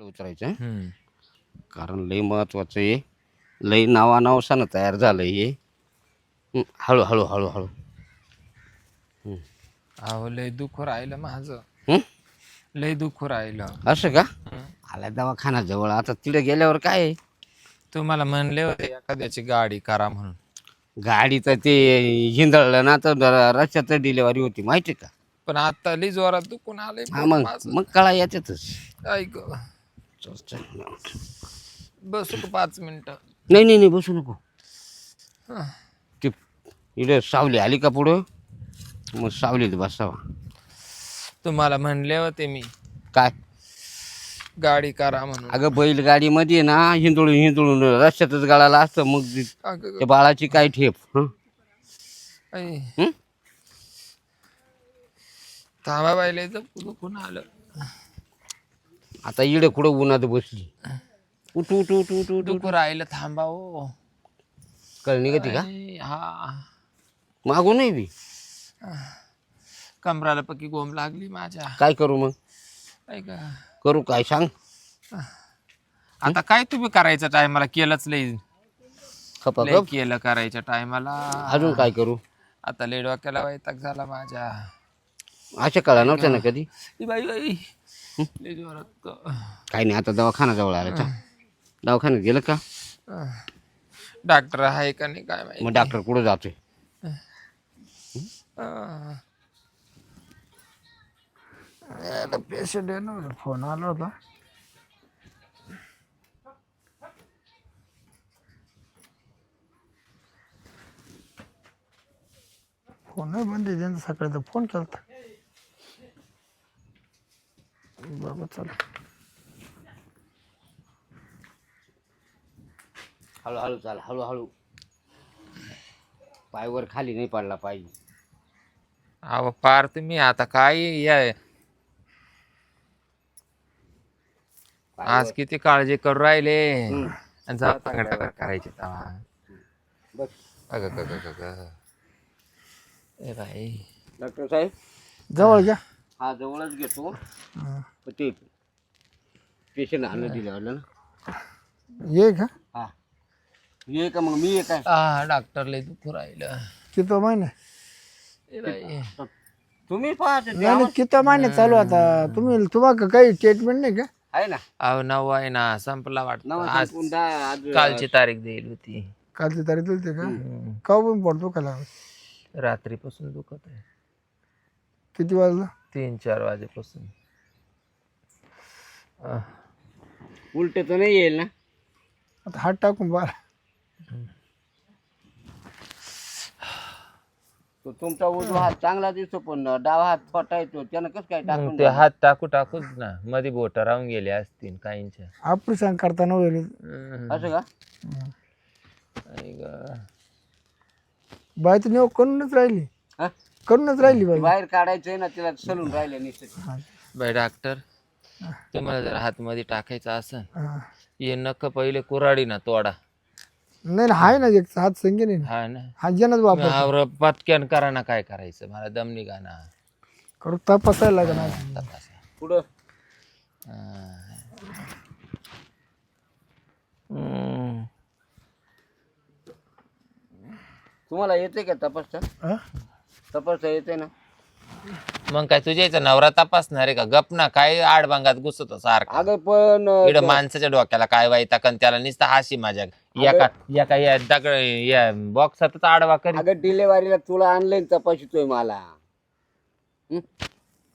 उतरायचं? हम्म. कारण लई महत्वाचं आहे. लई नावा नावसानं तयार झालं हे. हं, हळू हळू हळू हळू. अहो लय दुःख राहिलं माझं. हं? लय दुःख राहिलं. असं का? आला दवाखाना जवळ आता तिकडे गेल्यावर काय आहे? तुम्हाला म्हणले होते एखाद्याची गाडी करा म्हणून. गाडी तर ते हिंदळलं ना तर र- रस्त्यात डिलेवरी होती माहिती का? पण आता लई जोरात दुखून आले हा मग मग कळा याच्यातच. ऐक. बसू का पाच मिनिटं. नाही नाही नाही बसू नको. ती इकडे सावली आली का पुढं? मग सावलीत बसावा. तुम्हाला म्हणले होते मी. काय? गाडी करा म्हणून. अगं बैलगाडीमध्ये ना हिंदुळून हिंदुळून रस्त्यातच गाळाला असतं. मग अगं, त्या बाळाची काय ठेप? हं? हं? थांबा बाईले दुखून आलं? आता इकडे कुठं उन्हात बसली? उठ उठ उठ उठ उठ दुखू राहिलं थांबा हो. कळ निघते का? हा. मागू नाही बी. कमराला पक्की गोम लागली माझ्या. काय करू मग? ऐका करू काय सांग? आता काय तुम्ही करायचं टायमाला? केलंच लई. खपा लई खप. केलं करायच्या टायमाला. अजून काय करू? आता लई डोक्याला वैताग झाला माझ्या. अशा कळा नव्हत्या ना कधी? ई बाई बाई लई जोरात क- काही नाही आता दवाखाना जवळ आला दवाखान्यात गेलं का? डॉक्टर आहे का नाही काय माहिती. मग डॉक्टर कुठं जातोय? पेशंट आहे ना फोन आला होता. फोन बंद आहे त्यांचा सकाळी तर फोन केला बाबा चला हळूहळू चाल हळूहळू पायवर खाली नाही पडला पाहिजे. अहो पार तुम्ही आता काय या आज किती काळजी करू राहिले. आणि जा तांगड्यावर करायचे तवा बस अग ग ग ग ग. ए बाई. डॉक्टर साहेब. जवळ घ्या. हा जवळच घेतो. हं. पण ते पेशंट आणून दिल्यावर ना. ये का? हा. ये का मग? मी ये काय? आ डॉक्टर लय दुखू राहिलं. किती महिने? तुम्ही पाहते ते नाही नाही, किती महिने चालू आता? तुम्ही तुम्हाला काही ट्रीटमेंट नाही का? आहे ना. अहो नऊ आहे ना. संपला वाटतं. नवा आज संपून दहा- आज कालची तारीख देईल होती. कालची तारीख दिली का? हम्म. का पण पडतो का लागला? रात्रीपासून दुखत आहे. किती वाजला? तीन चार वाजेपासून उलट तर नाही येईल ना? आता हात टाकून बाहेर तो तुमचा उजवा हात चांगला दिसतो पण डावा हात छोटा येतो त्यानं कसं काय मग टाकून ते हात टाकू टाकूच ना. मध्ये बोट राहून गेले असतील काहींच्या. ऑपरेशन करताना वगैरे हम्म. असं का? आई गं. बाई तर नेऊ करूनच राहिली. हा? करूनच राहिली बाई बाहेर काढायचंय ना तिला सलून राहिले निश्चित हा. बाई डॉक्टर तुम्हाला जर हातमध्ये टाकायचं असेल हा. ये नख पहिले कुराडी ना तोडा नाही नाही, आहे ना एक हात संगे नाही ना. हा ना हा जनच वापर आवर पटक्यान करा ना काय करायचं मला दम निघा ना करू तपासायला लागणार तपासा पुढं हम्म. तुम्हाला येते का तपासता हा? तपासता येते ना. मग काय तुझ्या इथं नवरा तपासणार आहे का? गप ना काय आडबांगात घुसतो सारखा? अगं पण इकडं माणसाच्या डोक्याला काय वाईता कन त्याला नुसतं हाशी माझ्या एका एका या दगड या बॉक्सातच आडवा करी अगं डिलेवरीला तुला आणलंय तपासितोय मला.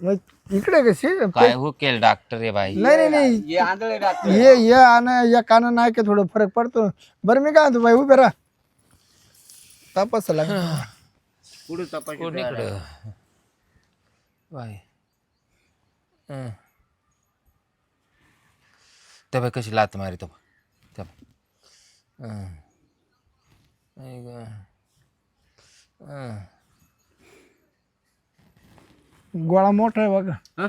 मग इकडे कशी? काय हो केलं डॉक्टर रे बाई. नाही नाही नाही. ये आंधळे डॉक्टर ये ये आणि या काना नाही का थोडं फरक पडतो. बरं मी काय म्हणतो बाई उभे राहा. तपासायला लागणार पुढे तपास हं. त्या बाई कशी लात मारी तो त्या बाई. हं. आई गं. हं. गोळा मोठा आहे बघा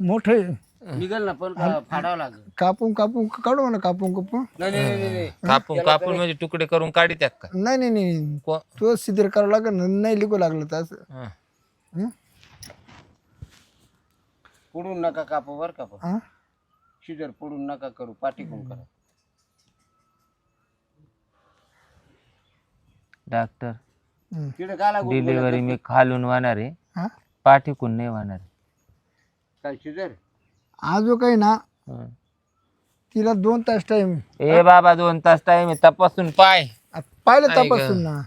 मोठा आहे निघल ना पण का- फाडावं लागेल. कापून कापून काढू म्हणा कापून कापून. नाही नाही नाही, नाही. कापून कापून म्हणजे तुकडे करून काढी त्या का? नाही नाही नाही. को- तो सिद्ध करावं लागेल ना नाही लिकू लागलं तर असं. हं. हं? पुढून नका कापू बर का पण. हा? शिजर पडून नका करू पाठीकून करा. डॉक्टर हम्म. तिकडे काला डिलिव्हरी मी खालून वाहणार आहे. हा? पाठीकून नाही वाहणार. काय शिजर? आजो काही ना हं. तिला दोन तास टाइम ए बाबा दोन तास टाइम आहे. तपासून पाय. पाहिलं. तपासून ना.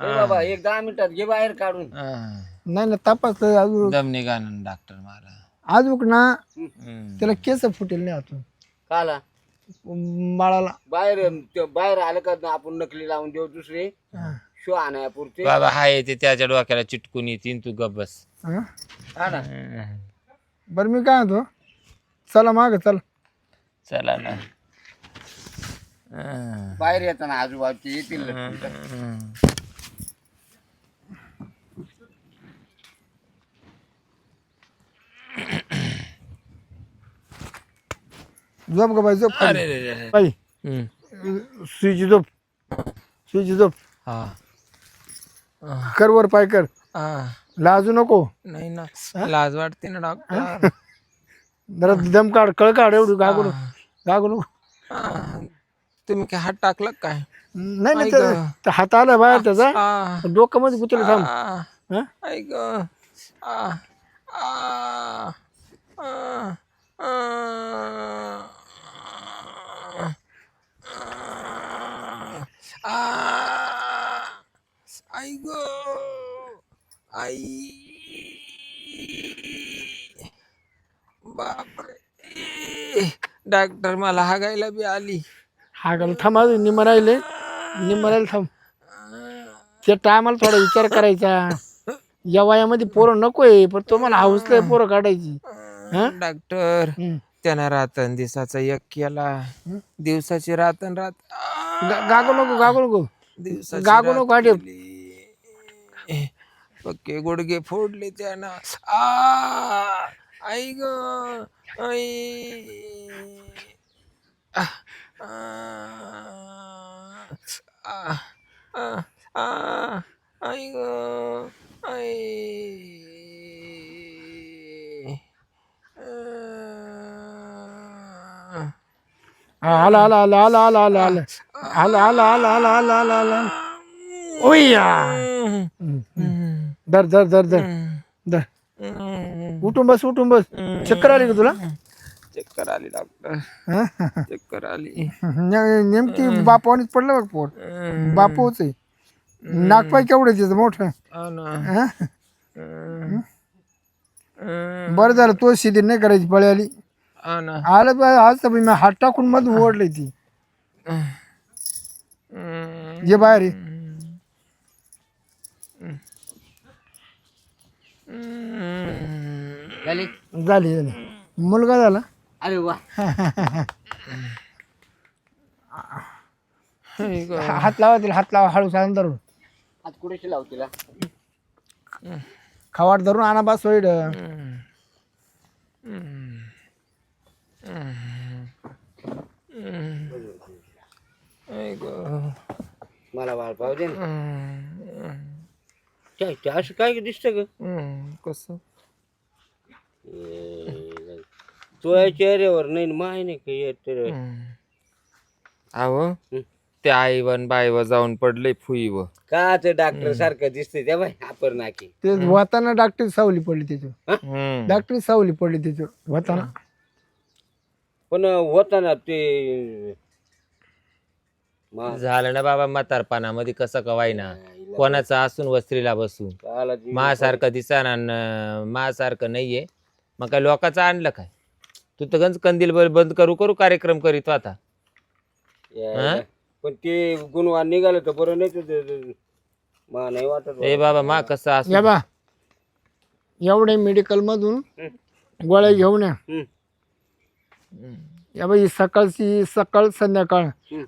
बाबा एक दहा मिनिटात घे बाहेर काढून. हं. नाही ना तपासलं अजून दम निघान डॉक्टर मारा. अजून ना हं. त्याला केस फुटेल नाही आतून काला? बाळाला बाहेर ते बाहेर आलं का आपण नकली लावून देऊ दुसरे. शो आणायपुरते बाबा हाय ते त्याच्या डोक्याला चिटकून येतील तू गप बस. हा? हा हं. बरं मी काय म्हणतो? चला माग चल. चला ना. हं. बाहेर येताना आजूबाजूचे येतील हं. झोप ग बाई झोप अरे रे रे रे. बाई. हं. सुईची झोप. सुईची झोप. हा. कर वर पाय कर. हा. लाजू नको. नाही ना. लाज वाटते ना डॉक्टर. जरा दम काढ कळ काढ एवढी गागू नको गागू नको हा. तुम्ही काय हात टाकला काय? नाही नाही ते- ते हात आला बाहेर त्याचा. आ, डोकं मध्ये गुतलं थांब. आ, हा? ऐक आ, आ, आ, आ, आ, ऐक आई बापरे डॉक्टर मला हागायला बी आली. हा गाल थांब अजून निम राहिले. निम राहिले थांब. त्या टायमाला थोडा विचार करायचा. या वयामध्ये पोरं नकोय पण तुम्हाला हाऊसला पोरं काढायची. हा? डॉक्टर हम्म. त्यानं रातन दिवसाचा एक केला. दिवसाची रातन रात गा- गागू नको गागू नको. दिवसाची गागू रात नको केली. पक्के गुडघे फोडले त्यानं. आ आई ग आई आ, आ, आ, आ, आ, आई ग आई आ, हा, आला आला आला आला आला आला आला आला आला आला आला आला आला आला ओया धर धर धर धर धर उठून बस उठून बस चक्कर आली का तुला चक्कर आली डॉक्टर हा? चक्कर आली नेमकी बापावानीच पडलं बघ पोर बापूच आहे नागपाय केवढं त्याचं मोठं हा हा? बरं झालं तो शिदी नाही करायची पळी आली हा ना. आलं पाहिजे आज तर मी हात टाकून मधून ओढली ती. जे बाहेर आहे. झाली झाली झाली. मुलगा झाला? अरे वा. ग. हा- हात लावा तिला हात लावा हळू सांग धरून. आज कुठेशी लाव तिला? खवाट धरून आणा बस होईल हम्म. हम्म. हम्म. आई ग. मला बाळ पाहू दे ना. हम्म. काय ते असं काय दिसतं ग. कसं? ए, तुझ्या चेहऱ्यावर नाही न माय नाही काही येत रे. अहो ते आईवन बाईवर जाऊन पडले फुईवर का ते डॉक्टर सारखं दिसतंय? त्या बाय अपर नाकी ते वाताना डॉक्टर सावली पडली त्याच्यावर हम्म. डॉक्टर सावली पडली त्याच्यावर वाताना. पण होता ना ते. मा- झालं ना बाबा म्हातारपणामध्ये कसं कवाय ना कोणाचं असून वस्त्रीला बसून. काला ती- मासारखं दिसाना मासारखं नाहीये. मग काय लोकांचं आणलं काय? तू तर गंज कंदील ब- बंद करू करू कार्यक्रम करीत आता यायला. पण ते गुणवान निघालं तर बरं नाही तर ते- ते- मा नाही वाटत ए बाबा. मा कसं या असू बा. एवढे मेडिकल मधून गोळ्या घेऊन या. हम्म. या बाई सकाळची सकाळ संध्याकाळ.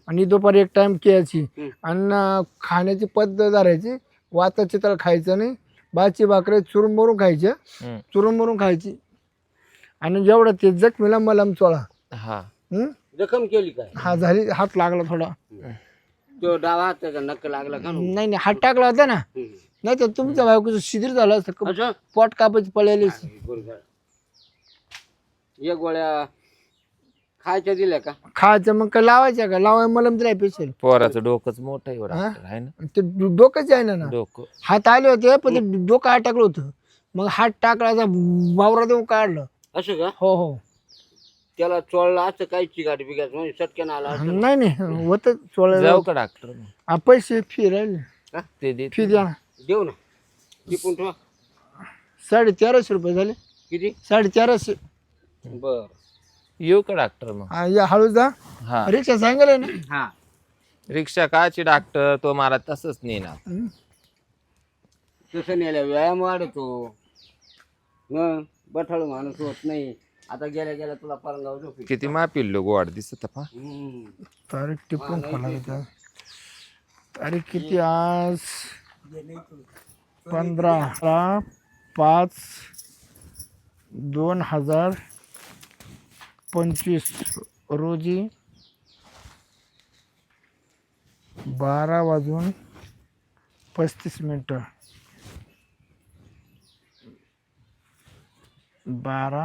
आणि दुपारी एक टाइम हम्म. आणि खाण्याची पद्धत धरायची. वाताची तर खायचं नाही. भाजी भाकरे चुरून मरून खायचे. चुरून मरून खायची. आणि जेवढं ते जखमीला मलम चोळा. हा. हम्म? जखम केली काय? हा झाली. हात लागला थोडा. तो डावा हाताचा नक्क लागला का? नाही नाही. हात टाकला होता ना. हम्म. नाही तर तुमच्या बायकोचं शिथिर झालं असतं. क- असं? पोट कापायची पळाली बरं झालं. ये गोळ्या खायच्या दिल्या का? खायचं मग काय लावायचं का? लावाय मलम दिलाय पेशल पोराचं डोकंच मोठं आहे हा? ना? ते डो- डोकंच आहे ना डोकं. हात आले होते पण ते डोकं हात टाकलं होतं. मग हात टाकला वावरा देऊन काढलं. असं का? हो हो. त्याला चोळला असं काही चिकाट बिगाट म्हणजे सटक्यान आला असं? नाही नाही होत चोळा जाऊ का डॉक्टर? पैसे फी राहिले. ते दे. फी द्या. देऊ ना. टिपून ठेवा. साडे तेराशे रुपये झाले. किती? साडे तेराशे बर. येऊ का डॉक्टर मग? हा, या हळूच जा. हा. रिक्षा सांगेल ना. हा. रिक्षा काची डॉक्टर तो मला तसंच नेणार. हं. तसं नेल्या व्यायाम वाढतो. मग बठाळ माणूस होत नाही. आता गेल्या गेल्या तुला परंगाव झोपी किती मापिल लोक वाढ दिसत पा हम्म. तारीख टिपून खोला तारीख किती आज? पंधरा पाच दोन हजार पंचवीस रोजी बारा वाजून पस्तीस मिनटं। बारा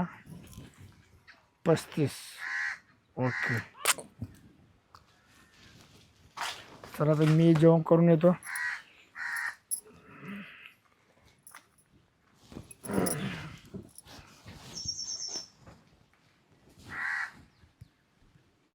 पस्तीस ओके। तर आता मी जेवण करून